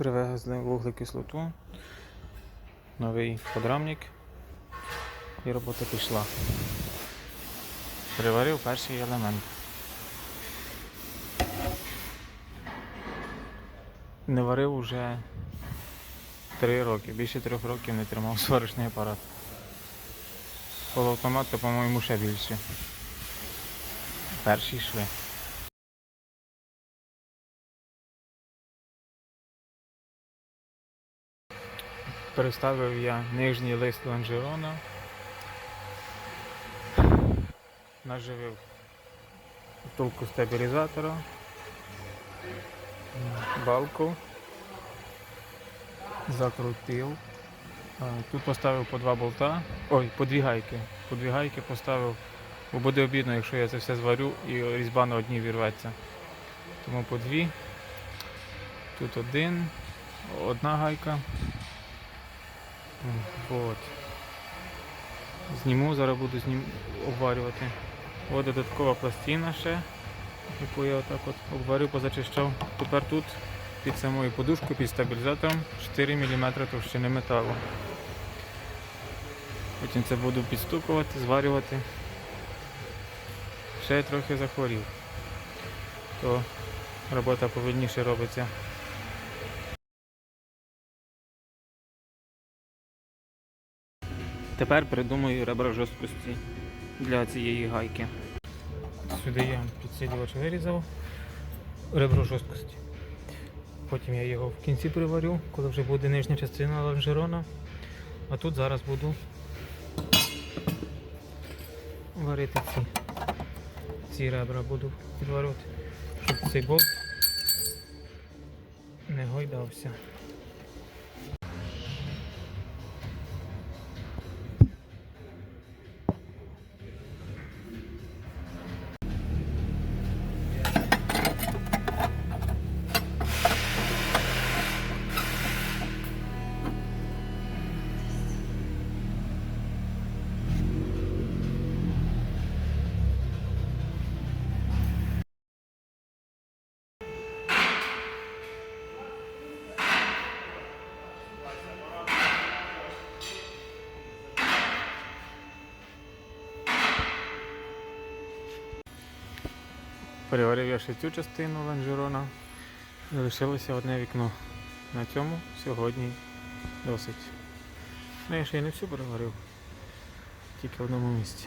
Привезли вуглекислоту, новий подрамник і робота пішла. Приварив перший елемент. Не варив уже 3 роки. Більше трьох років не тримав сварочний апарат. Полуавтомат, то, по-моєму, ще більше. Перші шви. Переставив я нижній лист лонжерона. Наживив втулку стабілізатора, балку, закрутив. Тут поставив по два болта, ой, по дві гайки. По дві гайки поставив, бо буде обідно, якщо я це все зварю і різьба на одній вірветься. Тому по дві. Тут один, одна гайка. М, Вот. Зніму, зараз буду знім... обварювати. Ось додаткова пластина ще, яку я отак от обварив, позачищав. Тепер тут під самою подушкою, під стабілізатором 4 мм товщини металу. Потім це буду підстукувати, зварювати. Ще я трохи захворів, то робота повільніше робиться. Тепер придумаю ребра жорсткості для цієї гайки. Сюди я підсилювач вирізав ребро жорсткості. Потім я його в кінці приварю, коли вже буде нижня частина лонжерона. А тут зараз буду варити ці, ці ребра буду підварювати, щоб цей болт не гойдався. Переварив я ще цю частину лонжерона. Залишилося одне вікно. На цьому сьогодні досить. Ну я ще й не всю переварив, тільки в одному місці.